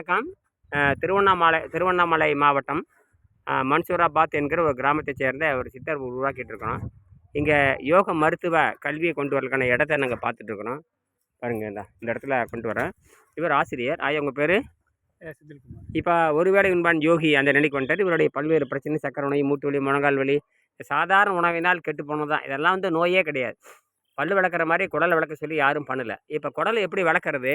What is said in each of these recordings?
வணக்கம் திருவண்ணாமலை திருவண்ணாமலை மாவட்டம் மன்சூராபாத் என்கிற ஒரு கிராமத்தைச் சேர்ந்த ஒரு சித்தர் உருவாக்கிட்டு இருக்கிறோம் இங்கே யோக மருத்துவ கல்வியை கொண்டு வரதுக்கான இடத்த நாங்கள் பார்த்துட்டு இருக்கிறோம் பாருங்க இந்த இந்த இடத்துல கொண்டு வரேன். இவர் ஆசிரியர். ஆயா உங்கள் பேர்? இப்போ ஒருவேளை உண்பான் யோகி அந்த நிலைக்கு வந்துட்டார். இவருடைய பல்வேறு பிரச்சனை சக்கரை நோய் மூட்டு வலி முழங்கால் வலி சாதாரண உணவினால் கெட்டு போனது தான். இதெல்லாம் வந்து நோயே கிடையாது. பல்லு விளக்குற மாதிரி குடலை விளக்க சொல்லி யாரும் பண்ணலை. இப்போ குடலை எப்படி விளக்குறது?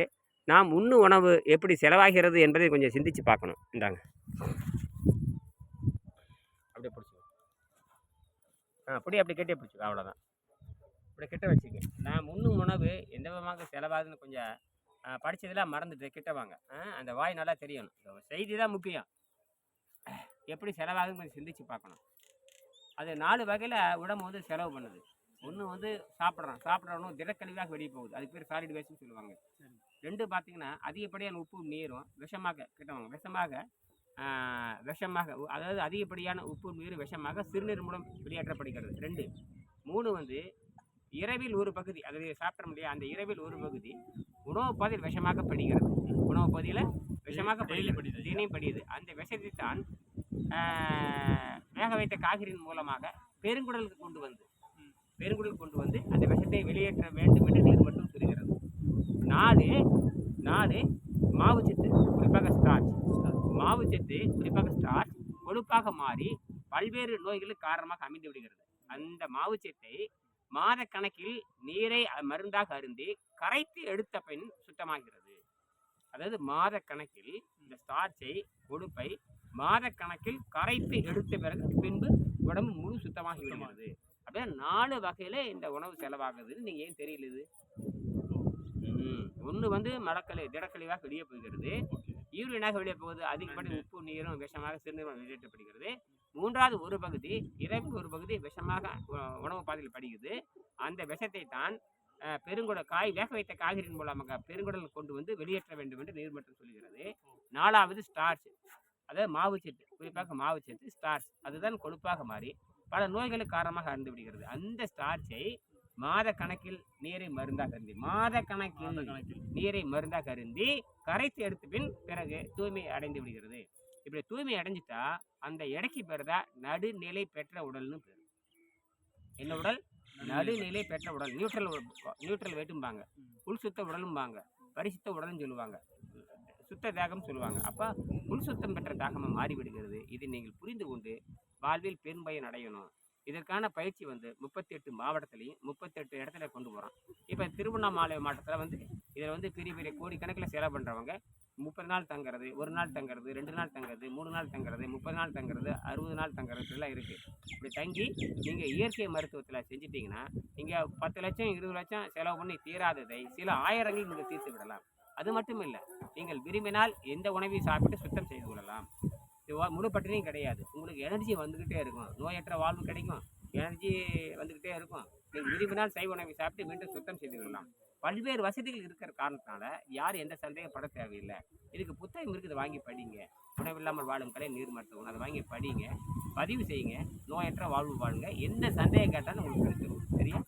நாம் உண்ணு உணவு எப்படி செலவாகிறது என்பதை கொஞ்சம் சிந்திச்சு பார்க்கணும். இந்தாங்க. அப்படியே பிடிச்சிக்கோ. ஆ அப்படி அப்படி கெட்டே பிடிச்சிக்கோ அவ்வளோதான். இப்படி கிட்ட வச்சுக்க. நாம் உண்ணும் உணவு எந்த விதமாக செலவாகுதுன்னு கொஞ்சம் படித்ததெல்லாம் மறந்துட்டு கிட்ட வாங்க. அந்த வாய் நல்லா தெரியணும். செய்தி தான் முக்கியம். எப்படி செலவாகுதுன்னு கொஞ்சம் சிந்திச்சு பார்க்கணும். அது நாலு வகையில் உடம்பு வந்து செலவு பண்ணுது. ஒன்று வந்து சாப்பிட்றோம். சாப்பிட்றோன்னு திடக்கழிவாக வெளியே போகுது. அதுக்கு பேர் சாலிட் வேஸ்ட்னு சொல்லுவாங்க. ரெண்டு பார்த்தீங்கன்னா அதிகப்படியான உப்பு நீரும் விஷமாக கிட்டவாங்க விஷமாக விஷமாக அதாவது அதிகப்படியான உப்பு நீர் விஷமாக சிறுநீர் மூலம் வெளியேற்றப்படுகிறது. ரெண்டு. மூணு வந்து இரவில் ஒரு பகுதி அதாவது சாப்பிட முடியாது அந்த இரவில் ஒரு பகுதி உணவு பாதையில் விஷமாக படுகிறது உணவு பகுதியில் விஷமாக படியுது. தினையும் படியுது அந்த விஷத்தை தான் வேக வைத்த காய்கறியின் மூலமாக பெருங்குடலுக்கு கொண்டு வந்து பெருங்குடலுக்கு கொண்டு வந்து அந்த விஷத்தை வெளியேற்ற வேண்டும் என்று நாலு நாலு மாவுச்சத்து குறிப்பாக ஸ்டார்ச் மாவுச்சத்து குறிப்பாக ஸ்டார்ச் கொழுப்பாக மாறி பல்வேறு நோய்களுக்கு காரணமாக அமைந்து விடுகிறது. அந்த மாவுச்சத்தை மாத கணக்கில் நீரை மருந்தாக அருந்தி கரைத்து எடுத்த பின் சுத்தமாகிறது. அதாவது மாத கணக்கில் இந்த ஸ்டார்ச்சை கொழுப்பை மாத கணக்கில் கரைத்து எடுத்த பிறகு பின்பு உடம்பு முழு சுத்தமாகி விடுகிறது. அப்படியே நாலு வகையில் இந்த உணவு செலவாகுதுன்னு நீங்கள் ஏன் தெரியலது ஒன்று வந்து மடக்கழி திடக்கழிவாக வெளியே போகிறது. யூரினாக வெளியே போகுது அதிகப்படி உப்பு நீரும் விஷமாக சிறுநீரும் வெளியேற்றப்படுகிறது. மூன்றாவது ஒரு பகுதி இரவில் ஒரு பகுதி விஷமாக உணவு பாதையில் படுகிறது அந்த விஷத்தை தான் பெருங்குட காய் வேக வைத்த காய்கறியின் மூலமாக பெருங்குடல் கொண்டு வந்து வெளியேற்ற வேண்டும் என்று நீர்மட்டம் சொல்கிறது நாலாவது ஸ்டார்ச் அதாவது மாவுச்சத்து குறிப்பாக மாவுச்சத்து ஸ்டார்ச் அதுதான் கொழுப்பாக மாறி பல நோய்களுக்கு காரணமாக அருந்து விடுகிறது. அந்த ஸ்டார்ச்சை மாத கணக்கில் நீரை மருந்தாக அருந்தி மாத கணக்கில் நீரை மருந்தாக அருந்தி கரைத்து எடுத்த பின் பிறகு தூய்மை அடைந்து விடுகிறது. இப்படி தூய்மை அடைஞ்சிட்டா அந்த எடைக்கு பேர் தான் நடுநிலை பெற்ற உடல்னு பேர். என்ன உடல்? நடுநிலை. பெற்ற உடல். நியூட்ரல் நியூட்ரல் வெயிட்டும்பாங்க உள் சுத்த உடலும்பாங்க. பரிசுத்த உடல்னு சொல்லுவாங்க. சுத்த தேகம் சொல்லுவாங்க. அப்போ உள் சுத்தம் பெற்ற தாகமாக மாறிவிடுகிறது. இதை நீங்கள் புரிந்து கொண்டு வாழ்வில் பெரும்பயன் அடையணும். இதற்கான பயிற்சி வந்து முப்பத்தி எட்டு மாவட்டத்துலேயும் முப்பத்தெட்டு இடத்துல கொண்டு போகிறோம் இப்போ திருவண்ணாமலை மாவட்டத்தில் வந்து இதில் வந்து பெரிய பெரிய கோடிக்கணக்கில் செலவு பண்ணுறவங்க முப்பது நாள் தங்குறது ஒரு நாள் தங்குறது ரெண்டு நாள் தங்குறது மூணு நாள் தங்குறது முப்பது நாள் தங்குறது அறுபது நாள் தங்குறதுலாம் இருக்குது இப்படி தங்கி நீங்கள் இயற்கை மருத்துவத்தில் செஞ்சிட்டிங்கன்னா நீங்கள் பத்து லட்சம் இருபது லட்சம் செலவு பண்ணி தீராததை சில ஆயிரங்கள் நீங்கள் தீர்த்து விடலாம். அது மட்டும் இல்லை நீங்கள் விரும்பினால் எந்த உணவையும் சாப்பிட்டு சுத்தம் செய்து கொள்ளலாம். இது முழு கிடையாது. உங்களுக்கு எனர்ஜி வந்துக்கிட்டே இருக்கும். நோயற்ற வாழ்வு கிடைக்கும். எனர்ஜி வந்துக்கிட்டே இருக்கும். நீங்கள் விரும்பினால் சைவ உணவை சாப்பிட்டு மீண்டும் சுத்தம் செய்து கொள்ளலாம். பல்வேறு வசதிகள் இருக்கிற காரணத்தினால யார் எந்த சந்தேகப்பட தேவையில்லை. இதுக்கு புத்தகம் இருக்குது வாங்கி படிங்க. உணவில்லாமல் வாழும் கலை நீர் மருத்துவம். அதை வாங்கி படிங்க. பதிவு செய்யுங்க. நோயற்ற வாழ்வு வாழுங்க. எந்த சந்தேகம் கேட்டாலும் உங்களுக்கு கிடைச்சிடும் சரியா?